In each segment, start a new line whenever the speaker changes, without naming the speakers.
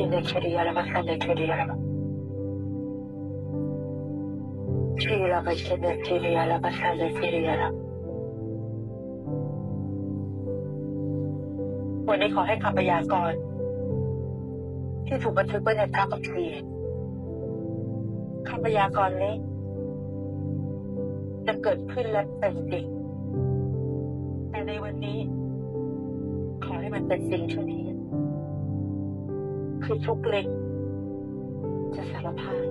Shinde kiri yaraba sende kiri yaraba. Kiri ba shinde kiri yaraba sende kiri yaraba. วันนี้ขอให้คำพยากรณ์ที่ถูกบันทึกไว้ในพระคัมภีร์คำพยากรณ์นี้ จะเกิดขึ้นและเป็นจริงแต่ในวันนี้ ขอให้มันเป็นสิ่งเช่นนี้ คือทุกเล็ก จะสารภาพ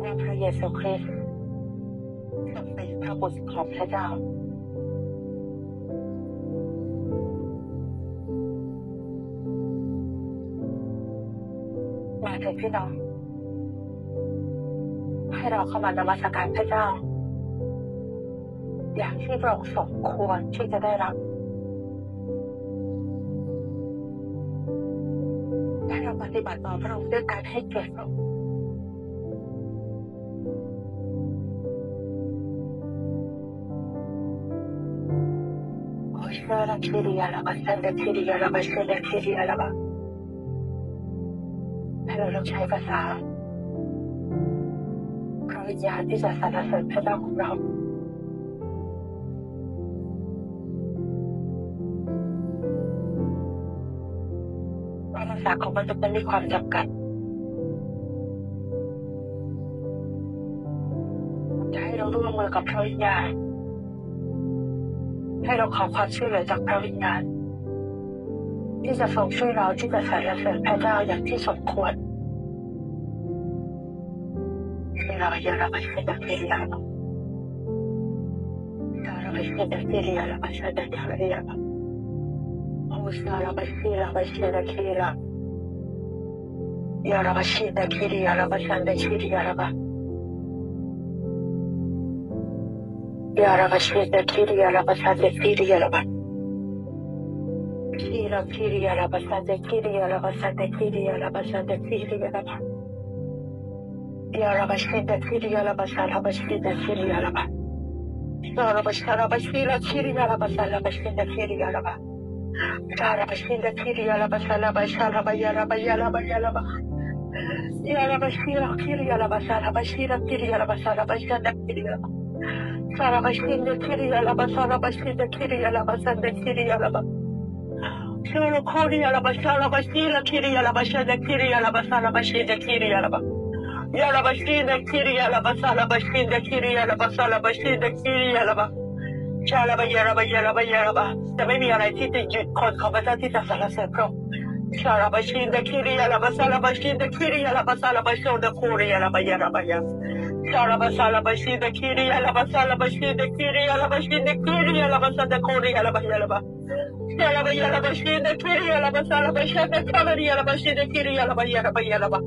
ว่าพระเยซูคริสต์ทรงเป็นพระบุตรของพระเจ้ามาเถิดพี่น้อง ให้เราเข้ามานมัสการพระเจ้า อย่างที่พระองค์สมควรที่จะได้รับ ฏิบัติต่อพระองค์ด้วยการให้เกียรติพระองค์เชื่อละคิริยาละบัสเซนเดคิริยาละบัสเซนเดคิริยาละบัสให้เราเลือกใช้ภาษาพระวิญญาณที่จะสรรเสริญพระเจ้าของเรา ษาของมนุษย์มันมีความจำกัด จะให้เราร่วมมือกับพระวิญญาณ ให้เราขอความช่วยเหลือจากพระวิญญาณ ที่จะทรงช่วยเราที่จะสรรเสริญพระเจ้าอย่างที่สมควรที่เราอย่าราไม่ใช่ดักเรียนเราไม่ใช่ดักเรียนเราไม่ใช่ดักเรียนโอ้สารบัชีเราไม่ใช่ดักเรียน Ya Rabba Shinda Kiri Ya Rabba Shanda Kiri Ya Rabba Ya Rabba yaraba şiirdekiri yaraba sendekiri yaraba. Yaraba şiirdekiri yaraba sendekiri yaraba. Şiira kiri yaraba sendekiri yaraba sendekiri yaraba sendekiri yaraba. Yaraba şiirdekiri yaraba saraba şiirdekiri yaraba. Yaraba şaraba şiira kiri yaraba saraba şiirdekiri yaraba. Yaraba şiirdekiri yaraba saraba şaraba yaraba yaraba yaraba. yaraba. Rabba Ya Rabba Shinda Kiri Ya Rabba Shalaba Shalaba Ya Rabba Ya Rabba Ya Rabba Ya Rabba Shira Kiri Ya Rabba Shalaba Shira Kiri Ya Rabba Shalaba Shanda Kiri Ya Rabba Shalaba Shinda Kiri Ya Rabba Shalaba Shinda Kiri Ya Rabba Shanda Kiri Ya Rabba Shara Kori Ya Rabba Shalaba Shira Kiri Ya Rabba Shanda Kiri Ya Rabba Shalaba Shinda Kiri Ya Rabba Ya Rabba Shinda Kiri Ya Rabba Shalaba Shinda Kiri Ya Rabba Shalaba Shinda Kiri Ya Rabba ชาลาบายาลาบายาลาบายาลาบาจะไม่มีอะไรที่จะหยุดคนของพระเจ้าที่จะสรรเสริญพระองค์ şaraba şeyinde kiri yaraba saraba şeyinde kiri yaraba saraba şeyinde koru yaraba yaraba yaz. Şaraba saraba şeyinde kiri yaraba saraba şeyinde kiri yaraba şeyinde kiri yaraba saraba koru yaraba yaraba. Yaraba yaraba şeyinde kiri yaraba saraba şeyinde kalır yaraba şeyinde kiri yaraba yaraba yaraba.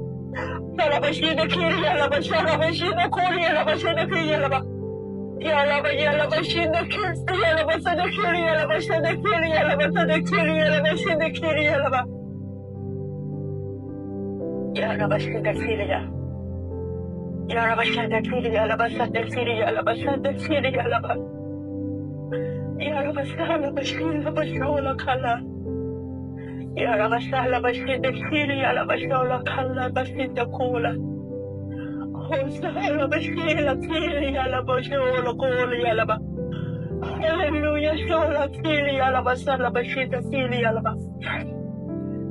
Yaraba şeyinde kiri yaraba şaraba şeyinde koru yaraba şeyinde kiri yaraba. Yalama yalama şimdi kesti yalama sana kiri yalama sana kiri yalama sana kiri yalama şimdi kiri yalama. يا رب اشهدك سيريا يا. رب اشهدك سيريا يا. رب اشهدك سيريا يا. رب اشهدك سيريا يا. رب يا رب يا بشيل بشولك هلا يا رب سهل بشيل بشيل يا. رب شولك هلا بشيل دكولا هو سهل بشيل بشيل يا. رب شولك قول يا رب هللويا. شولك سيريا يا. رب سهل بشيل سيريا يا رب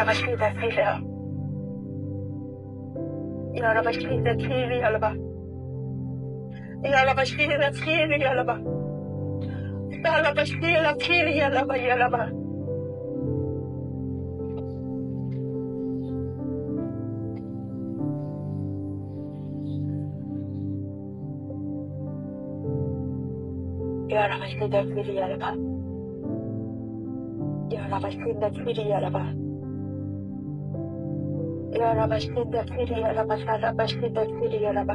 Robert Cleaver يا رب اشفينا تشيلي يا رب يا رب اشفينا تشيلي يا رب يا رب اشفينا تشيلي يا رب يا رب يا رب اشفينا تشيلي يا رب يا رب اشفينا تشيلي يا رب يا رب اشد دفتري يا رب شرب اشد دفتري يا رب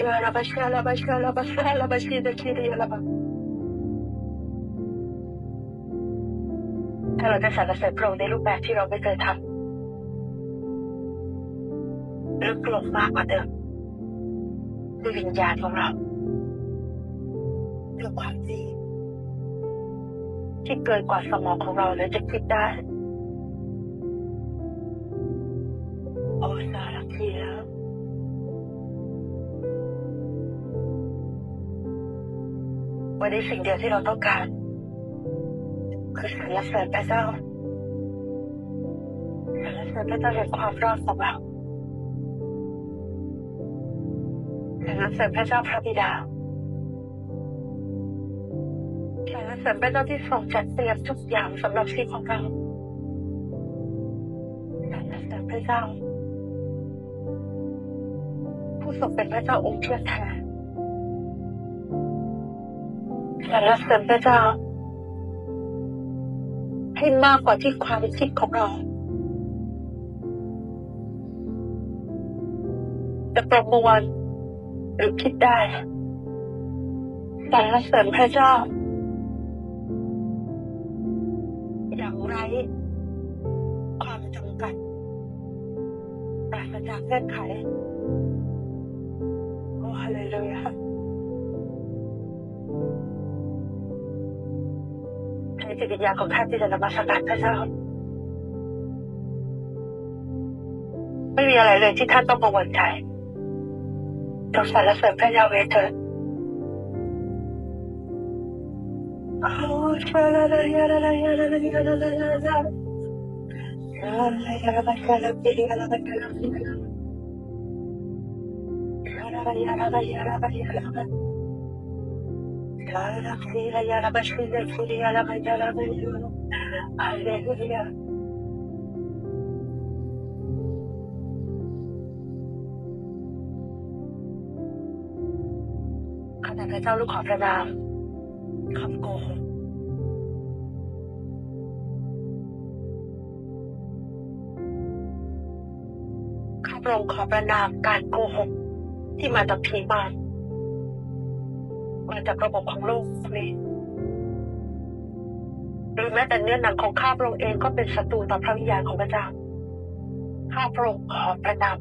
يا رب شلب شلب شلب اشد دفتري يا رب ถ้าเราจะสรรเสริญพระองค์ในรูปแบบที่เราไม่เคยทำลึกลงมากกว่าเดิมด้วยวิญญาณของเราด้วยความดีที่เกินกว่าสมองของเราแล้วจะคิดได้ วันนี้สิ่งเดียวที่เราต้องการ คือสรรเสริญพระเจ้าสรรเสริญพระเจ้าแห่งความรอดของเราสรรเสริญพระเจ้าพระบิดาสรรเสริญพระเจ้าที่ทรงจัดเตรียมทุกอย่างสำหรับชีวิตของเราสรรเสริญพระเจ้า ผู้ทรงเป็นพระเจ้าองค์เชื่อแทน แต่เรเสริมพระเจ้า ให้มากกว่าที่ความคิดของเราจะประมวลหรือคิดได้สรรเสริญพระเจ้า อย่างไรความจำกัดปราศจากเงื่อนไข โอ้ฮาเลลูยา จิตวิญญาณของท่านที่จะนมัสการพระเจ้า ไม่มีอะไรเลยที่ท่านต้องกังวลใจต้องสรรเสริญพระยาเวเถิดโอ้ชาลาลายาลาลายาลาลายาลาลายาลาลาลา ข้าแต่พระเจ้าลูกขอประนามคำโกหกข้าพระองค์ขอประนามการโกหกที่มาจากผีมาร มาจากระบบของโลกนี้หรือแม้แต่เนื้อหนังของข้าพระองค์เองก็เป็นศัตรูต่อพระวิญญาณของพระเจ้า ข้าพระองค์ขอประนาม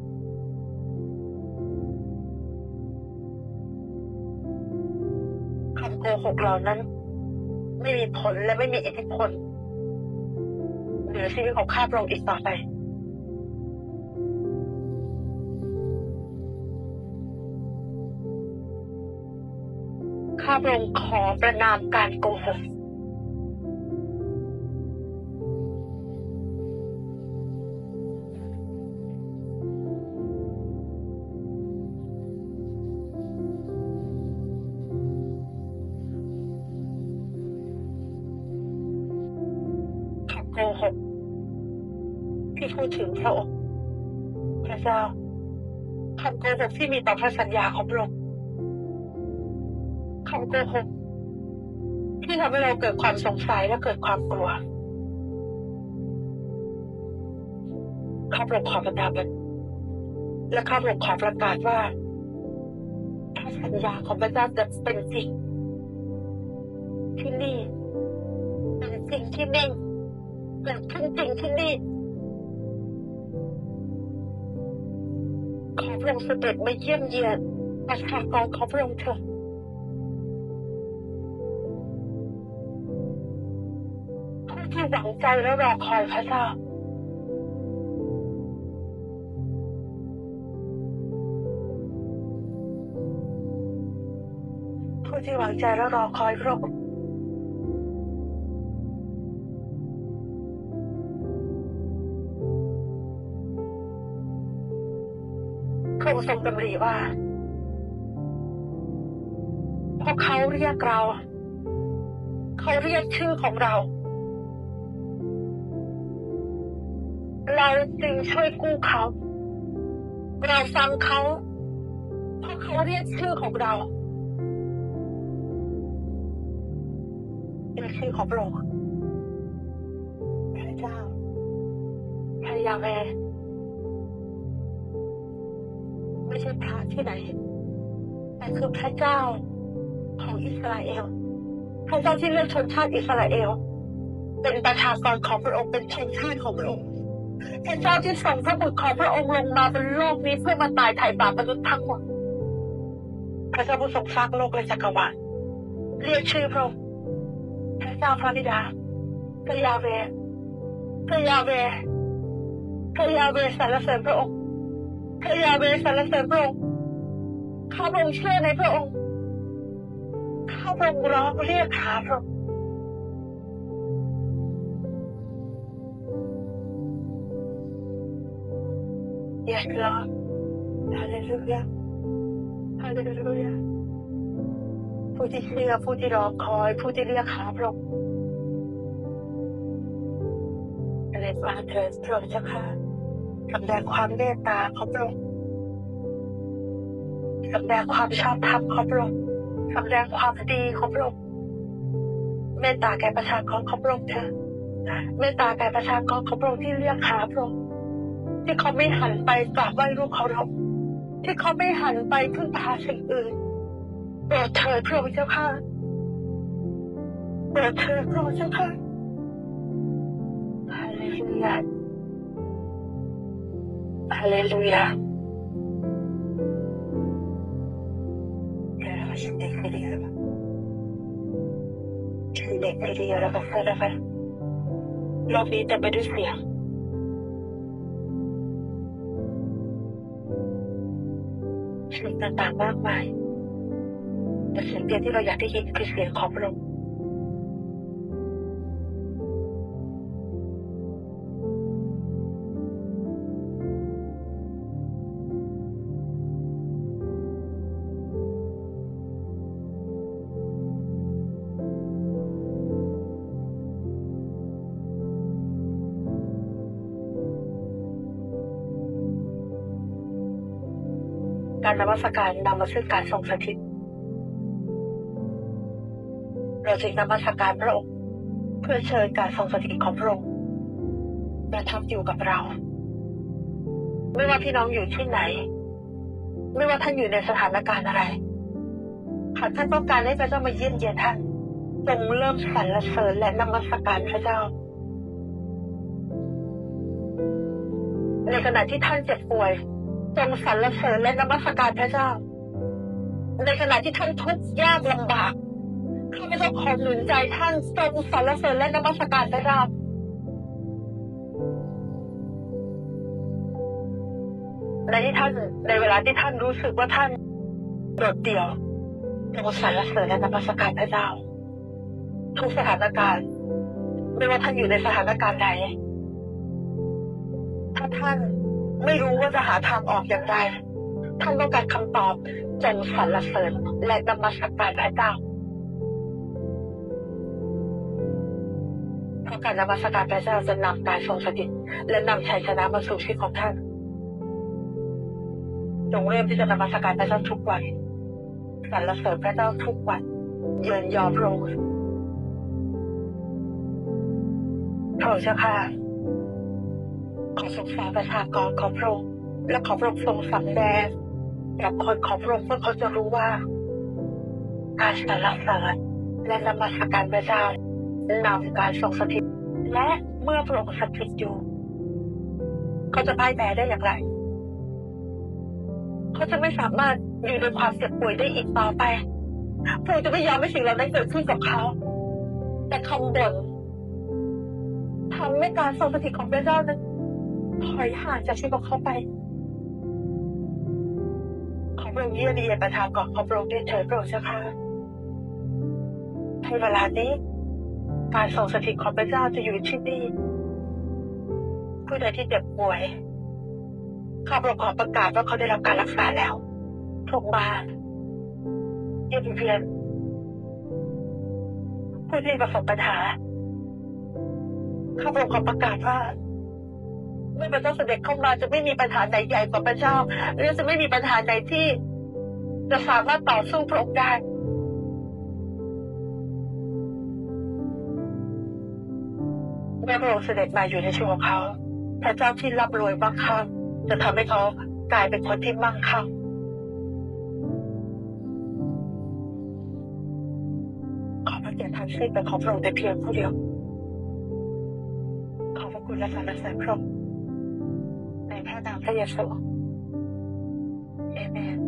คำโกหกเหล่านั้น ไม่มีผลและไม่มีอิทธิพลเหนือชีวิตของข้าพระองค์อีกต่อไป ข้าพระองค์ขอประนามการโกหกโกหกที่พูดถึงพระองค์พระเจ้าคำโกหกที่มีต่อพระสัญญาของพระองค์ คำโกหกที่ทำให้เราเกิดความสงสัยและเกิดความกลัวข้าพระองค์ขอประทานมันและข้าพระองค์ขอประกาศว่าพระสัญญาของพระเจ้าจะเป็นจริงที่นี่เป็นจริงที่นี่เกิดขึ้นจริงที่นี่ขอพระองค์เสด็จมาเยี่ยมเยียนประชากรของพระองค์เถิดผู้ หวังใจและรอคอยพระเจ้าผู้ที่หวังใจและรอคอยพระองค์พระองค์ทรงดำริว่าพอเขาเรียกเรา เขาเรียกชื่อของเรา เราจึงช่วยกู้เขา เราฟังเขาเพราะเขาเรียกชื่อของเรา เป็นชื่อของพระองค์เจ้าพระยาเวไม่ใช่พระที่ไหนแต่คือพระเจ้าของอิสราเอล พระเจ้าที่เลือกชนชาติอิสราเอล เป็นประชากรของพระองค์เป็นชนชาติของพระองค์ พระเจ้าที่ส่งพระบุตรของพระองค์ลงมาบนโลกนี้เพื่อมาตายไถ่บาปมนุษย์ทั้งหมด พระเจ้าผู้ทรงสร้างโลกและจักรวาลเรียกชื่อพระองค์พระเจ้าพระบิดาพระยาเวพระยาเวพระยาเวสรรเสริญพระองค์พระยาเวสรรเสริญพระองค์ข้าพระองค์เชื่อในพระองค์ข้าพระองค์ร้องเรียกหาพระองค์ Yes, Lord. Hallelujah. Hallelujah. ผู้ที่เชื่อผู้ที่รอคอยผู้ที่เรียกหาพระองค์เรียมาเถิดพระองค์เจ้าค่ะสำแดงความเมตตาของพระองค์สำแดงความชอบธรรมของพระองค์สำแดงความดีของพระองค์เมตตาแก่ประชากรของพระองค์เถิดเมตตาแก่ประชากรของพระองค์ที่เรียกหาพระองค์ ที่เขาไม่หันไปกราบไหว้รูปเคารพที่เขาไม่หันไปพึ่งพาสิ่งอื่นโปรดเถิดพระองค์เจ้าค่ะโปรดเถิดพระองค์เจ้าค่ะฮาเลลูยาฮาเลลูยาเด็กให้ดีแล้วชิมเด็กให้ดีแล้วก็เสร็จแล้วโลกนี้เต็มไปด้วยเสียง สิ่งต่างๆมากมาย แต่เสียงเดียวที่เราอยากได้ยินคือเสียงของพร การนมัสการนำมาซึ่งการทรงสถิต เราจึงนมัสการพระองค์ เพื่อเชิญการทรงสถิตของพระองค์ประทับอยู่กับเรา ไม่ว่าพี่น้องอยู่ที่ไหน ไม่ว่าท่านอยู่ในสถานการณ์อะไรหากท่านต้องการให้พระเจ้ามาเยี่ยมเยียนท่านจงเริ่มสรรเสริญและนมัสการพระเจ้า ในขณะที่ท่านเจ็บป่วย จงสรรเสริญและนมัสการพระเจ้า ในขณะที่ท่านทุกข์ยากลำบากข้าพเจ้าขอหนุนใจท่านจงสรรเสริญและนมัสการพระเจ้าในที่ท่านในเวลาที่ท่านรู้สึกว่าท่านโดดเดี่ยวจงสรรเสริญและนมัสการพระเจ้า ทุกสถานการณ์ ไม่ว่าท่านอยู่ในสถานการณ์ใดถ้าท่าน ไม่รู้ว่าจะหาทางออกอย่างไร ท่านต้องการคำตอบจงสรรเสริญและนมัสการพระเจ้าเพราะการนมัสการพระเจ้าจะนำการทรงสถิตและนำชัยชนะมาสู่ชีวิตของท่านจงเริ่มที่จะนมัสการพระเจ้าทุกวันสรรเสริญพระเจ้าทุกวันเยินยอพระองค์พระเจ้าค่ะ ขอทรงสารประชากรของพระองค์และขอพระองค์ทรงสำแดงกับคนของพระองค์เพื่อเขาจะรู้ว่า การสรรเสริญและนมัสการพระเจ้านำการทรงสถิต และเมื่อพระองค์สถิตอยู่ เขาจะพ่ายแพ้ได้อย่างไร เขาจะไม่สามารถอยู่ในความเจ็บป่วยได้อีกต่อไปพระองค์จะไม่ยอมให้สิ่งเหล่านั้นเกิดขึ้นกับเขา แต่คำบ่นทำให้การทรงสถิตของพระเจ้านั้น ถอยห่างจากชีวิตของเขาไป ขอพระองเยียมเยีประทานก่อนขอพระองค์ได้เถิดพระองค์เจ้าค่ะในเวลานี้ การทรงสถิตของพระเจ้าจะอยู่ที่นี่ผู้ใดที่เจ็บป่วยข้าพระองค์ขอประกาศว่าเขาได้รับการรักษาแล้วพระองค์มาเยี่ยมเยียนผู้ที่ประสบปัญหาข้าพระองค์ขอประกาศว่า เมื่อพระเจ้าเสด็จเข้ามาจะไม่มีปัญหาใดใหญ่กว่าพระเจ้าหรือจะไม่มีปัญหาใดที่จะสามารถต่อสู้พระองค์ได้เมื่อพระองค์เสด็จมาอยู่ในชีวิตของเขา พระเจ้าที่ร่ำรวยมั่งคั่งจะทำให้เขากลายเป็นคนที่มั่งคั่งขอพระเกียรติทางชีพเป็นของพระองค์แต่เพียงผู้เดียวขอบพระคุณและสรรเสริญพระองค์ ในพระน